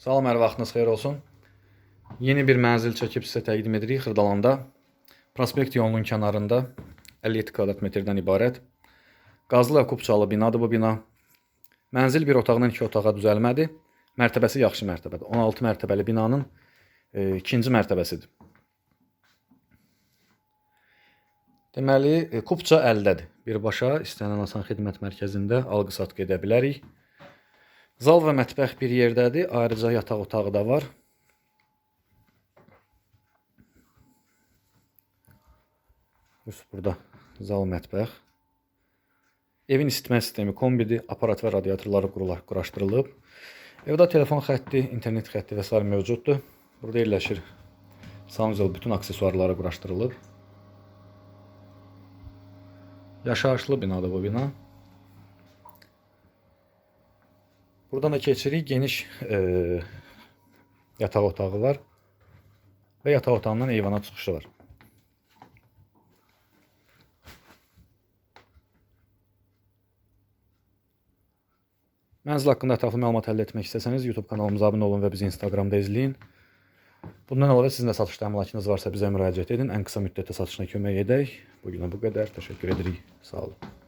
Salam, hər vaxtınız xeyir olsun. Yeni bir mənzil çəkib sizə təqdim edirik Xırdalanda. Prospekt yolunun kənarında 57 kvadrat metrdən ibarət. Qazlı kubçalı binadır bu bina. Mənzil bir otaqdan iki otağa düzəlmədir. Mərtəbəsi yaxşı mərtəbədir. 16 mərtəbəli binanın e, ikinci mərtəbəsidir. Deməli, e, kubça əldədir. Birbaşa istənilən asan xidmət mərkəzində alqı-satqı edə bilərik. Zal və mətbəx bir yerdədir. Ayrıca yataq otağı da var. Üst burada zal mətbəx. Evin isitmə sistemi kombidir. Aparat və radiatorları qurula- quraşdırılıb. Evdə telefon xətti, internet xətti və s. mövcuddur. Burada yerləşir. Sanuzel bütün aksesuarları quraşdırılıb. Yaşayışlı binadır bu bina. Buradan da keçirik. Geniş e, yataq otağı var. Və yataq otağından eyvana çıxışı var. Mənzil haqqında ətraflı məlumat əldə etmək istəsəniz YouTube kanalımıza abunə olun və bizi Instagramda izləyin. Bundan əlavə sizin də satışda əmlakınız varsa bizə müraciət edin. Ən qısa müddətdə satışına kömək edək. Bu günə bu qədər. Təşəkkür edirik. Sağ olun.